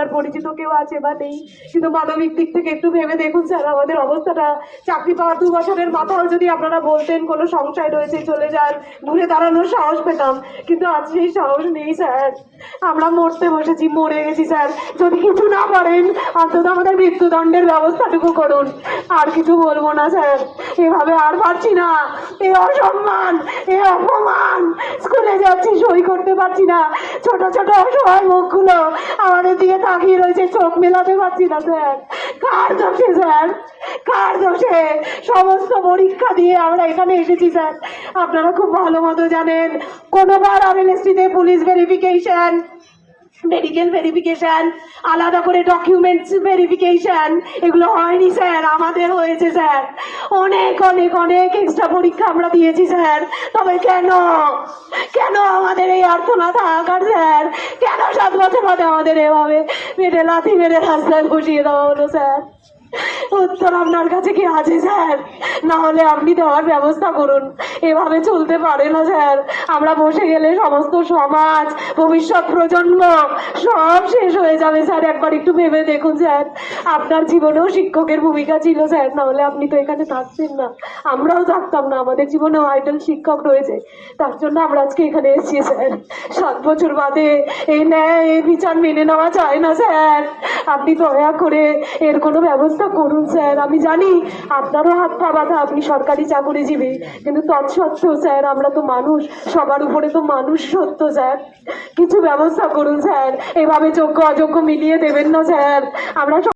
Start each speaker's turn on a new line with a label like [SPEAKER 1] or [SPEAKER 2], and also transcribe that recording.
[SPEAKER 1] আপনার পরিচিত কেউ আছে বা নেই, কিন্তু মানবিক দিক থেকে একটু ভেবে দেখুন স্যার, আমাদের অবস্থাটা। চাকরি পাওয়ার দু বছরের মাথাও যদি আপনারা বলতেন কোনো সংশয় রয়েছে, চলে যান, ঘুরে দাঁড়ানোর সাহস পেতাম, কিন্তু আজ সেই সাহস নেই স্যার। আমরা মরতে বসেছি, মরে গেছি স্যার। যদি কিছু না পারেন অন্তত আমাদের মৃত্যুদণ্ডের ব্যবস্থাটুকু করুন। আর কিছু বলব না স্যার। এভাবে আর পারছি না। এ অসম্মান, এ অপমান। স্কুলে যাচ্ছি, সই করতে পারছি না। ছোট ছোট অসহায় মুখগুলো আমাদের দিকে তাকিয়ে রয়েছে, চোখ মেলাতে পারছি না, স্যার। কার দোষে, স্যার? কার দোষে? সমস্ত পরীক্ষা দিয়ে আমরা এখানে এসেছি, স্যার। আপনারা খুব ভালো মতো জানেন। কোনোবার আরএলএসটিতে পুলিশ ভেরিফিকেশন মেডিকেল ভেরিফিকেশন আলাদা করে ডকুমেন্টস ভেরিফিকেশন এগুলো হয়নি স্যার, আমাদের হয়েছে স্যার। অনেক অনেক অনেক এক্সট্রা পরীক্ষা আমরা দিয়েছি স্যার। তবে কেন? কেন আমাদের এই অর্থনা থাকার স্যার? কেন সাত বছর আমাদের এভাবে মেরে লাথি মেরে রাস্তায় বসিয়ে দেওয়া হলো স্যার? উত্তর আপনার কাছে কি আছে, স্যার? না হলে আপনি দেওয়ার ব্যবস্থা করুন। এভাবে চলতে পারে না, স্যার। আমরা বসে গেলে সমস্ত সমাজ, ভবিষ্যৎ প্রজন্ম সব শেষ হয়ে যাবে, স্যার। একবার একটু ভেবে দেখুন, স্যার। আপনার জীবনেও শিক্ষকের ভূমিকা ছিল, স্যার। না হলে আপনি তো এখানে থাকছেন না। আমরাও থাকতাম না। আমাদের জীবনেও আইডল শিক্ষক রয়েছে। তার জন্য আমরা আজকে এখানে এসেছি, স্যার। সাত বছর বাদে এই ন্যায় বিচার মেনে নেওয়া যায় না, স্যার। আপনি দয়া করে এর কোনো ব্যবস্থা করুন, স্যার। আমি জানি আপনারও হাত পা বাঁধা, আপনি সরকারি চাকরিজীবী, কিন্তু তৎসত্ত্বেও, স্যার, আমরা তো মানুষ। সবার উপরে তো মানুষ সত্য, স্যার। কিছু ব্যবস্থা করুন, স্যার। এভাবে যোগ্য অযোগ্য মিলিয়ে দেবেন না, স্যার। আমরা